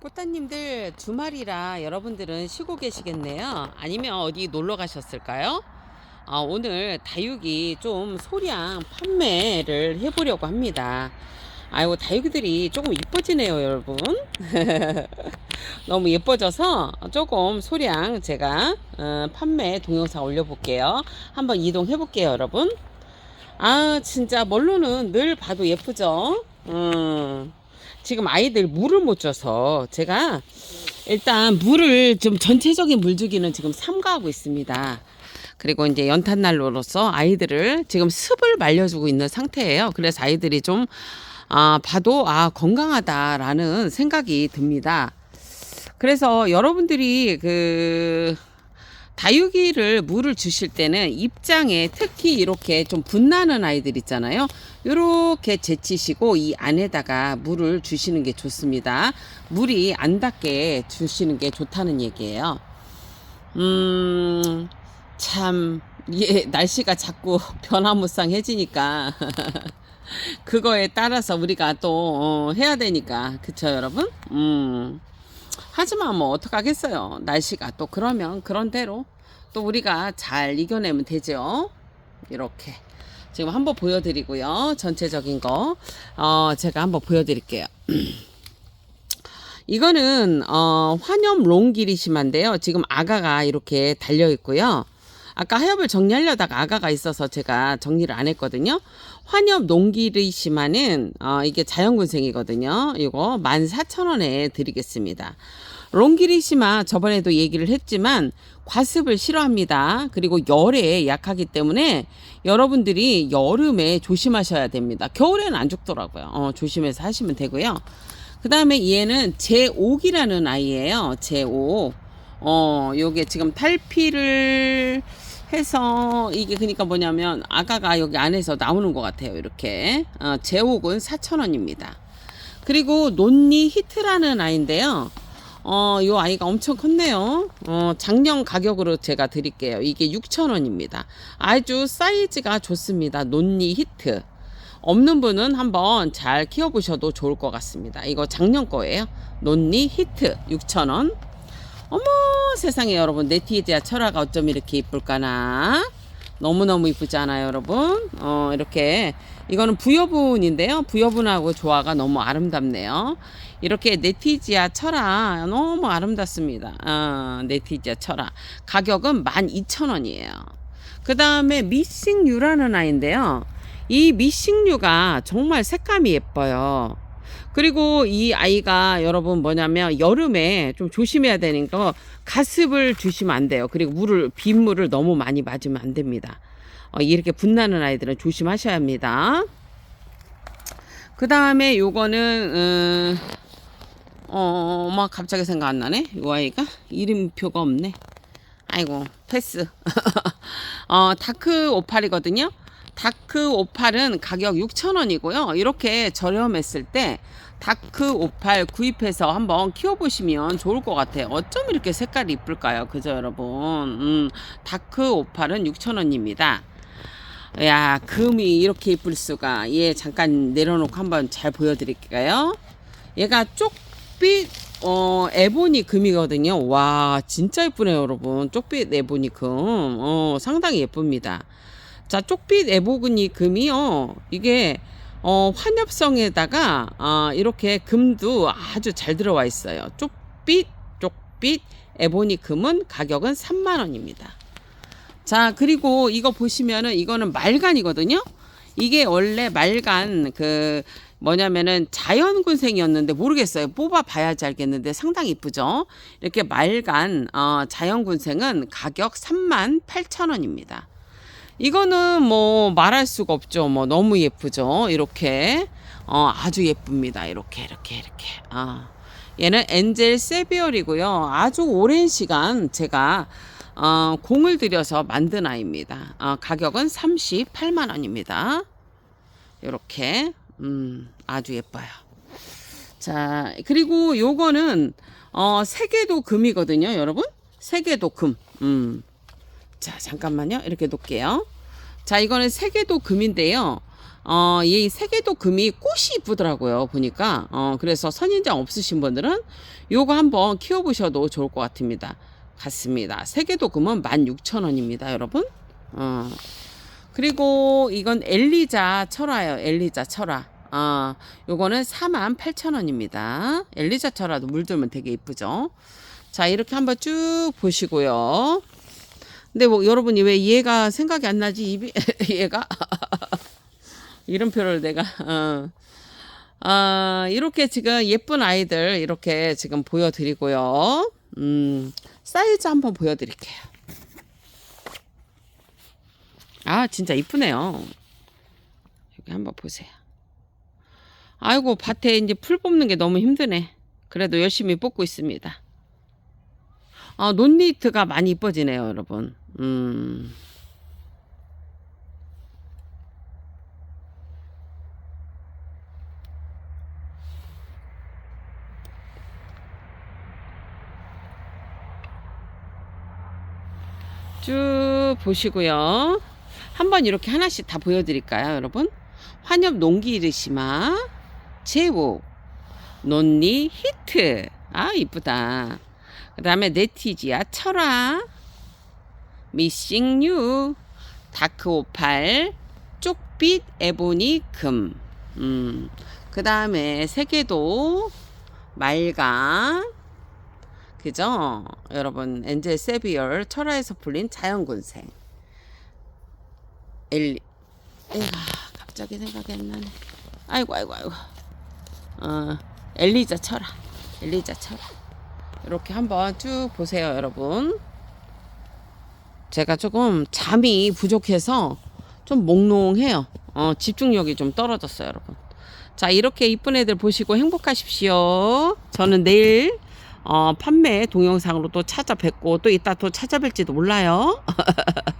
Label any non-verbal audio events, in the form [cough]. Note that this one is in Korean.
꽃다님들 주말이라 여러분들은 쉬고 계시겠네요. 아니면 어디 놀러 가셨을까요? 아, 오늘 다육이 좀 소량 판매를 해보려고 합니다. 아이고 다육이들이 조금 이뻐지네요 여러분 [laughs] 너무 예뻐져서 조금 소량 제가 어, 판매 동영상 올려볼게요 한번 이동해 볼게요 여러분 아 진짜 멀로는 늘 봐도 예쁘죠 음. 지금 아이들 물을 못 줘서 제가 일단 물을 좀 전체적인 물주기는 지금 삼가하고 있습니다. 그리고 이제 연탄 난로로서 아이들을 지금 습을 말려주고 있는 상태예요. 그래서 아이들이 좀 아, 봐도 아, 건강하다라는 생각이 듭니다. 그래서 여러분들이 그 다육이를 물을 주실 때는 입장에 특히 이렇게 좀 분나는 아이들 있잖아요. 이렇게 제치시고 이 안에다가 물을 주시는 게 좋습니다. 물이 안 닿게 주시는 게 좋다는 얘기예요. 음, 참, 예, [laughs] 날씨가 자꾸 [laughs] 변화무쌍해지니까. [laughs] 그거에 따라서 우리가 또 어, 해야 되니까. 그쵸, 여러분? 음. 하지만 뭐 어떡하겠어요. 날씨가 또 그러면 그런 대로 또 우리가 잘 이겨내면 되죠. 이렇게. 지금 한번 보여드리고요. 전체적인 거. 어, 제가 한번 보여드릴게요. [clears throat] 이거는, 어, 환염 롱기리심한데요. 지금 아가가 이렇게 달려 있고요. 아까 하엽을 정리하려다가 아가가 있어서 제가 정리를 안 했거든요. 환엽 농기리시마는 어, 이게 자연군생이거든요. 이거 14,000원에 드리겠습니다. 롱기리시마 저번에도 얘기를 했지만 과습을 싫어합니다. 그리고 열에 약하기 때문에 여러분들이 여름에 조심하셔야 됩니다. 겨울에는 안 죽더라고요. 어, 조심해서 하시면 되고요. 그 다음에 얘는 제5기라는 아이예요. 제5. 어, 요게 지금 탈피를 해서 이게 그러니까 뭐냐면 아가가 여기 안에서 나오는 것 같아요. 이렇게. 어, 제옥은 4,000원입니다. 그리고 논니 히트라는 아이인데요. 어, 요 아이가 엄청 컸네요. 어, 작년 가격으로 제가 드릴게요. 이게 6,000원입니다. 아주 사이즈가 좋습니다. 논니 히트. 없는 분은 한번 잘 키워보셔도 좋을 것 같습니다. 이거 작년 거예요. 논니 히트 6,000원. 어머 세상에 여러분 네티지아 철화가 어쩜 이렇게 이쁠까나 너무너무 이쁘지 않아요 여러분? 어 이렇게. 이거는 부여분인데요. 부여분하고 조화가 너무 아름답네요. 이렇게 네티지아 철화 너무 아름답습니다. 어, 네티지아 철화. 가격은 12,000원이에요. 그 다음에 미싱유라는 아이인데요. 이 미싱유가 정말 색감이 예뻐요 그리고 이 아이가 여러분 뭐냐면 여름에 좀 조심해야 되는 거 가습을 주시면 안 돼요. 그리고 물을 빗물을 너무 많이 맞으면 안 됩니다. 어, 이렇게 분나는 아이들은 조심하셔야 합니다. 그 다음에 요거는 음, 어, 엄마 갑자기 생각 안 나네. 이 아이가 이름표가 없네. 아이고 패스. [laughs] 어, 다크 오팔이거든요. 다크 오팔은 가격 6,000원이고요. 이렇게 저렴했을 때 다크 오팔 구입해서 한번 키워보시면 좋을 것 같아요. 어쩜 이렇게 색깔이 이쁠까요? 그죠, 여러분? 음, 다크 오팔은 6,000원입니다. 야, 금이 이렇게 이쁠 수가. 얘 잠깐 내려놓고 한번 잘 보여드릴게요. 얘가 쪽빛, 어, 에보니 금이거든요. 와, 진짜 예쁘네요, 여러분. 쪽빛 에보니 금. 어, 상당히 예쁩니다. 자, 쪽빛 에보니 금이요. 이게 어, 환엽성에다가 어, 이렇게 금도 아주 잘 들어와 있어요. 쪽빛, 쪽빛 에보니 금은 가격은 3만 원입니다. 자, 그리고 이거 보시면은 이거는 말간이거든요. 이게 원래 말간 그 뭐냐면은 자연군생이었는데 모르겠어요. 뽑아 봐야지 알겠는데 상당히 이쁘죠. 이렇게 말간 어, 자연군생은 가격 3만 8천 원입니다. 이거는 뭐 말할 수가 없죠. 뭐 너무 예쁘죠. 이렇게 어, 아주 예쁩니다. 이렇게 이렇게 이렇게. 아. 얘는 엔젤 세비얼이고요. 아주 오랜 시간 제가 어, 공을 들여서 만든 아이입니다. 어, 가격은 38만 원입니다. 이렇게 음, 아주 예뻐요. 자, 그리고 요거는 어, 세계도 금이거든요, 여러분. 세계도 금. 음. 자, 잠깐만요. 이렇게 놓을게요. 자, 이거는 세계도 금인데요. 어, 이 세계도 금이 꽃이 이쁘더라고요. 보니까. 어, 그래서 선인장 없으신 분들은 요거 한번 키워보셔도 좋을 것 같습니다. 같습니다. 세계도 금은 16,000원입니다, 여러분. 어. 그리고 이건 엘리자 철화예요. 엘리자 철화. 아, 요거는 48,000원입니다. 엘리자 철화도 물들면 되게 이쁘죠. 자, 이렇게 한번 쭉 보시고요. 근데 뭐 여러분이 왜 얘가 생각이 안 나지? 입이 [laughs] 얘가 [laughs] 이름표를 내가 어. 아, 이렇게 지금 예쁜 아이들 이렇게 지금 보여드리고요. 음, 사이즈 한번 보여드릴게요. 아, 진짜 이쁘네요. 여기 한번 보세요. 아이고, 밭에 이제 풀 뽑는 게 너무 힘드네. 그래도 열심히 뽑고 있습니다. 아, 논니트가 많이 이뻐지네요, 여러분. 음. 쭉 보시고요. 한번 이렇게 하나씩 다 보여드릴까요, 여러분? 환엽 농기르시마, 제목, 논리 히트. 아, 이쁘다. 그 다음에 네티지아 철화, 미싱 유, 다크 오팔, 쪽빛 에보니 금. 음. 그 다음에 세계도 말강, 그죠? 여러분, 엔젤 세비얼 철화에서 풀린 자연군생. 엘리, 에가 갑자기 생각이 안 나네. 아이고, 아이고, 아이고. 어, 엘리자 철화. 엘리자 철화. 이렇게 한번 쭉 보세요, 여러분. 제가 조금 잠이 부족해서 좀 몽롱해요. 어, 집중력이 좀 떨어졌어요, 여러분. 자, 이렇게 이쁜 애들 보시고 행복하십시오. 저는 내일 어, 판매 동영상으로 또 찾아뵙고 또 이따 또 찾아뵐지도 몰라요. [laughs]